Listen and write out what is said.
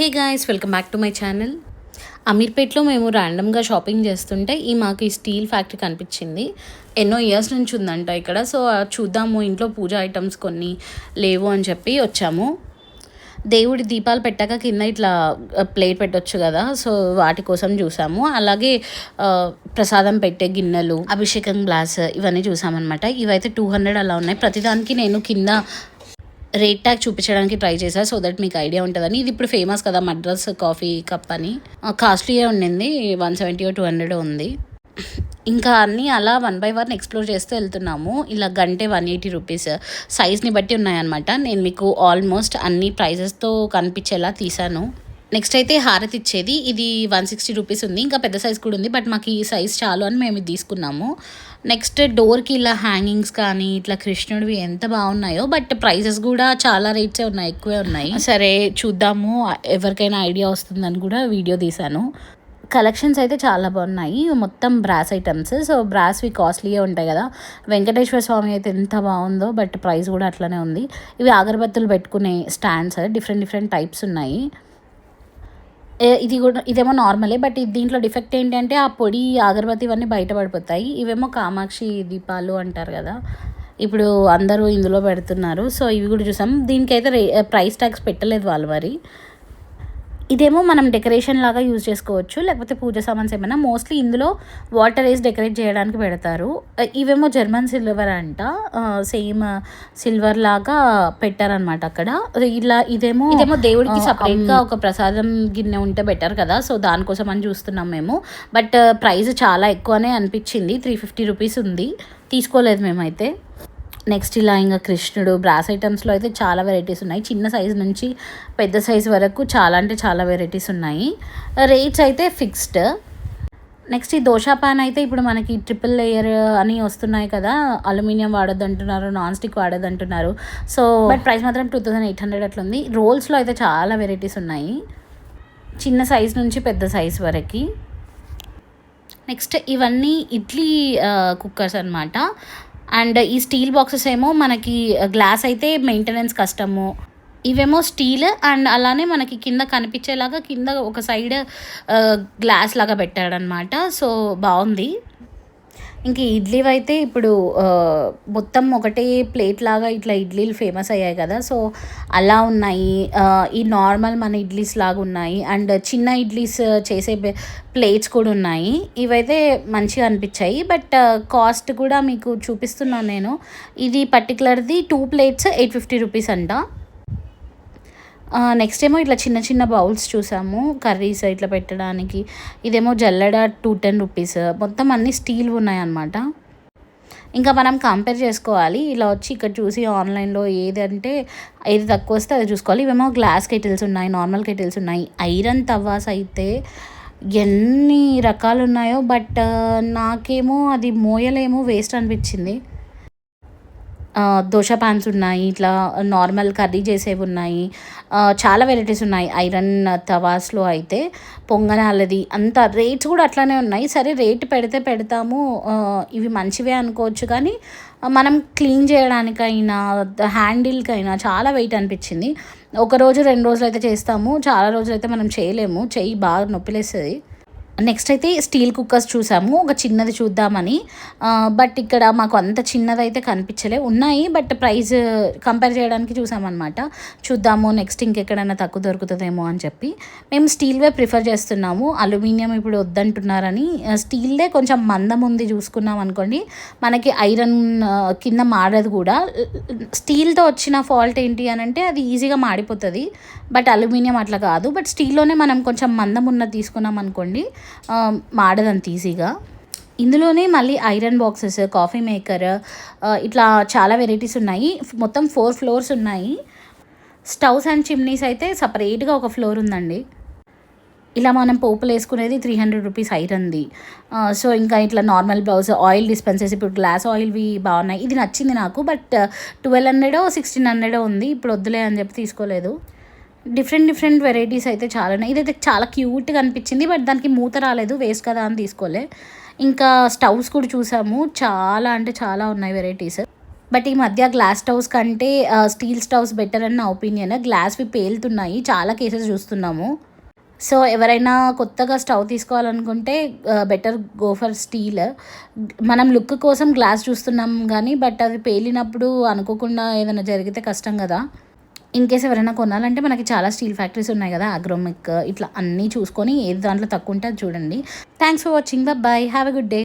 Hey guys welcome back to my channel. అమీర్పేట్లో మేము ర్యాండమ్గా shopping చేస్తుంటే ఈ మాకు ఈ స్టీల్ ఫ్యాక్టరీ కనిపించింది. ఎన్నో ఇయర్స్ నుంచి ఉందంట ఇక్కడ. సో అది చూద్దాము ఇంట్లో పూజ ఐటమ్స్ కొన్ని లేవు అని చెప్పి వచ్చాము. దేవుడి దీపాలు పెట్టాక కింద ఇట్లా ప్లేట్ పెట్టొచ్చు కదా. సో వాటి కోసం చూసాము. అలాగే ప్రసాదం పెట్టే గిన్నెలు అభిషేకం గ్లాస్ ఇవన్నీ చూసామన్నమాట. ఇవైతే టూ హండ్రెడ్ అలా ఉన్నాయి. ప్రతిదానికి నేను కింద రేట్ ట్యాగ్ చూపించడానికి ట్రై చేశారు సో దట్ మీకు ఐడియా ఉంటుందని. ఇది ఇప్పుడు ఫేమస్ కదా మద్రాస్ కాఫీ కప్ అని. కాస్ట్లీయే ఉండింది వన్ సెవెంటీ టూ హండ్రెడ్ ఉంది. ఇంకా అన్నీ అలా వన్ బై వన్ ఎక్స్ప్లోర్ చేస్తూ వెళ్తున్నాము. ఇలా గంటే వన్ ఎయిటీ రూపీస్ సైజ్ని బట్టి ఉన్నాయన్నమాట. నేను మీకు ఆల్మోస్ట్ అన్ని ప్రైజెస్తో కనిపించేలా తీసాను నెక్స్ట్ అయితే హారతి ఇచ్చేది. ఇది వన్ సిక్స్టీ రూపీస్ ఉంది. ఇంకా పెద్ద సైజ్ కూడా ఉంది. బట్ మాకు ఈ సైజ్ చాలు అని మేము ఇది తీసుకున్నాము. నెక్స్ట్ డోర్కి ఇలా హ్యాంగింగ్స్ కానీ ఇట్లా కృష్ణుడివి ఎంత బాగున్నాయో. బట్ ప్రైజెస్ కూడా చాలా రేట్సే ఉన్నాయి. ఎక్కువే ఉన్నాయి. సరే చూద్దాము. ఎవరికైనా ఐడియా వస్తుందని కూడా వీడియో తీశాను. కలెక్షన్స్ అయితే చాలా బాగున్నాయి. మొత్తం బ్రాస్ ఐటమ్స్. సో బ్రాస్వి కాస్ట్లీయే ఉంటాయి కదా. వెంకటేశ్వర స్వామి అయితే ఎంత బాగుందో బట్ ప్రైస్ కూడా అట్లనే ఉంది. ఇవి అగరబత్తులు పెట్టుకునే స్టాండ్స్ డిఫరెంట్ డిఫరెంట్ టైప్స్ ఉన్నాయి. ఇది కూడా ఇదేమో నార్మలే బట్ దీంట్లో డిఫెక్ట్ ఏంటంటే ఆ పొడి అగరబత్తి ఇవన్నీ బయటపడిపోతాయి. ఇవేమో కామాక్షి దీపాలు అంటారు కదా. ఇప్పుడు అందరూ ఇందులో పెడుతున్నారు. సో ఇవి కూడా చూసాం. దీనికైతే ప్రైస్ ట్యాగ్స్ పెట్టలేదు వాళ్ళు మరి. ఇదేమో మనం డెకరేషన్ లాగా యూజ్ చేసుకోవచ్చు. లేకపోతే పూజ సామాన్స్ ఏమైనా మోస్ట్లీ ఇందులో వాటర్ వేసి డెకరేట్ చేయడానికి పెడతారు. ఇవేమో జర్మన్ సిల్వర్ అంట. సేమ్ సిల్వర్ లాగా పెట్టారనమాట అక్కడ. ఇలా ఇదేమో ఇదేమో దేవుడికి సపరేట్గా ఒక ప్రసాదం గిన్నె ఉంటే బెటర్ కదా. సో దానికోసం అని చూస్తున్నాం మేము. బట్ ప్రైస్ చాలా ఎక్కువనే అనిపించింది. త్రీ ఫిఫ్టీ రూపీస్ ఉంది. తీసుకోలేదు మేమైతే. నెక్స్ట్ ఇలా ఇంకా కృష్ణుడు బ్రాస్ ఐటమ్స్లో అయితే చాలా వెరైటీస్ ఉన్నాయి. చిన్న సైజు నుంచి పెద్ద సైజు వరకు చాలా అంటే చాలా వెరైటీస్ ఉన్నాయి. రేట్స్ అయితే ఫిక్స్డ్. నెక్స్ట్ ఈ దోశ పాన్ అయితే ఇప్పుడు మనకి ట్రిపుల్ లేయర్ అని వస్తున్నాయి కదా. అల్యూమినియం వాడద్దు అంటున్నారు నాన్ స్టిక్ వాడద్దు అంటున్నారు సో బట్ ప్రైస్ మాత్రం టూ థౌజండ్ ఎయిట్ హండ్రెడ్ అట్లా ఉంది రోల్స్లో అయితే చాలా వెరైటీస్ ఉన్నాయి. చిన్న సైజ్ నుంచి పెద్ద సైజ్ వరకు. నెక్స్ట్ ఇవన్నీ ఇడ్లీ కుక్కర్స్ అనమాట అండ్ ఈ స్టీల్ బాక్సెస్ ఏమో మనకి గ్లాస్ అయితే మెయింటెనెన్స్ కష్టము. ఇవేమో స్టీల్ అండ్ అలానే మనకి కింద కనిపించేలాగా కింద ఒక సైడ్ గ్లాస్ లాగా పెట్టాడనమాట. సో బాగుంది. ఇంక ఇడ్లీ అయితే ఇప్పుడు మొత్తం ఒకటే ప్లేట్ లాగా ఇట్లా ఇడ్లీలు ఫేమస్ అయ్యాయి కదా. సో అలా ఉన్నాయి. ఈ నార్మల్ మన ఇడ్లీస్ లాగా ఉన్నాయి. అండ్ చిన్న ఇడ్లీస్ చేసే ప్లేట్స్ కూడా ఉన్నాయి. ఇవైతే మంచిగా అనిపించాయి. బట్ కాస్ట్ కూడా మీకు చూపిస్తున్నాను నేను. ఇది పర్టికులర్ది two plates eight fifty rupees అంట. నెక్స్ట్ ఏమో ఇట్లా చిన్న చిన్న బౌల్స్ చూసాము కర్రీస్ ఇట్లా పెట్టడానికి. ఇదేమో జల్లెడ టూ టెన్ రూపీస్ మొత్తం అన్నీ స్టీల్ ఉన్నాయన్నమాట. ఇంకా మనం కంపేర్ చేసుకోవాలి. ఇలా వచ్చి ఇక్కడ చూసి ఆన్లైన్లో ఏదంటే ఏది తక్కువ వస్తే అది చూసుకోవాలి. ఇవేమో గ్లాస్ కెటిల్స్ ఉన్నాయి నార్మల్ కెటిల్స్ ఉన్నాయి. ఐరన్ తవ్వాస్ అయితే ఎన్ని రకాలు ఉన్నాయో బట్ నాకేమో అది మోయలేమో వేస్ట్ అనిపించింది. దోశ పాన్స్ ఉన్నాయి ఇట్లా నార్మల్ కర్రీ చేసేవి ఉన్నాయి. చాలా వెరైటీస్ ఉన్నాయి. ఐరన్ తవాస్లో అయితే పొంగనాలది అంత రేట్స్ కూడా అట్లానే ఉన్నాయి. సరే రేట్ పెడితే పెడతాము. ఇవి మంచివే అనుకోవచ్చు కానీ మనం క్లీన్ చేయడానికైనా హ్యాండిల్కైనా చాలా వెయిట్ అనిపించింది. ఒక రోజు రెండు రోజులు అయితే చేస్తాము. చాలా రోజులు అయితే మనం చేయలేము. చెయ్యి బాగా నొప్పిలేస్తుంది. నెక్స్ట్ అయితే స్టీల్ కుక్కర్స్ చూసాము. ఒక చిన్నది చూద్దామని. బట్ ఇక్కడ మాకు అంత చిన్నది అయితే కనిపించలే. ఉన్నాయి బట్ ప్రైస్ కంపేర్ చేయడానికి చూసామన్నమాట. చూద్దాము నెక్స్ట్ ఇంకెక్కడైనా తక్కువ దొరుకుతుందేమో అని చెప్పి. మేము స్టీల్వే ప్రిఫర్ చేస్తున్నాము. అల్యూమినియం ఇప్పుడు వద్దంటున్నారని. స్టీల్దే కొంచెం మందం ఉంది చూసుకున్నాం అనుకోండి. మనకి ఐరన్ కింద మాడదు కూడా. స్టీల్తో వచ్చిన ఫాల్ట్ ఏంటి అని అంటే అది ఈజీగా మాడిపోతుంది. బట్ అల్యూమినియం అట్లా కాదు. బట్ స్టీల్లోనే మనం కొంచెం మందం ఉన్నది తీసుకున్నాం అనుకోండి. మాడదంత ఈజీగా. ఇందులోనే మళ్ళీ ఐరన్ బాక్సెస్ కాఫీ మేకర్ ఇట్లా చాలా వెరైటీస్ ఉన్నాయి. మొత్తం ఫోర్ ఫ్లోర్స్ ఉన్నాయి. స్టవ్స్ అండ్ చిమ్నీస్ అయితే సపరేట్గా ఒక ఫ్లోర్ ఉందండి. ఇలా మనం పోపులు వేసుకునేది త్రీ హండ్రెడ్ రూపీస్ ఐరన్ది. సో ఇంకా ఇట్లా నార్మల్ బ్లౌజ్ ఆయిల్ డిస్పెన్సెస్ ఇప్పుడు గ్లాస్ ఆయిల్వి బాగున్నాయి. ఇది నచ్చింది నాకు బట్ ట్వెల్వ్ హండ్రెడో సిక్స్టీన్ హండ్రెడో ఉంది. ఇప్పుడు వద్దులే అని చెప్పి తీసుకోలేదు. డిఫరెంట్ డిఫరెంట్ వెరైటీస్ అయితే చాలా ఉన్నాయి ఇదైతే చాలా క్యూట్గా అనిపించింది బట్ దానికి మూత రాలేదు వేస్ట్ కదా అని తీసుకోలే. ఇంకా స్టవ్స్ కూడా చూసాము చాలా అంటే చాలా ఉన్నాయి వెరైటీస్. బట్ ఈ మధ్య గ్లాస్ స్టవ్స్ కంటే స్టీల్ స్టవ్స్ బెటర్ అని నా ఒపీనియన్. గ్లాస్వి పేలుతున్నాయి చాలా కేసెస్ చూస్తున్నాము. సో ఎవరైనా కొత్తగా స్టవ్ తీసుకోవాలనుకుంటే బెటర్ గో ఫర్ స్టీల్. మనం లుక్ కోసం గ్లాస్ చూస్తున్నాం కానీ బట్ అది పేలినప్పుడు అనుకోకుండా ఏదైనా జరిగితే కష్టం కదా. ఇన్ కేస్ ఎవరైనా కొనాలంటే మనకి చాలా స్టీల్ ఫ్యాక్టరీస్ ఉన్నాయి కదా అగ్రోమిక్ ఇట్లా అన్నీ చూసుకొని ఏది దాంట్లో తక్కువ ఉంటే అది చూడండి. Thanks for watching bye have a good day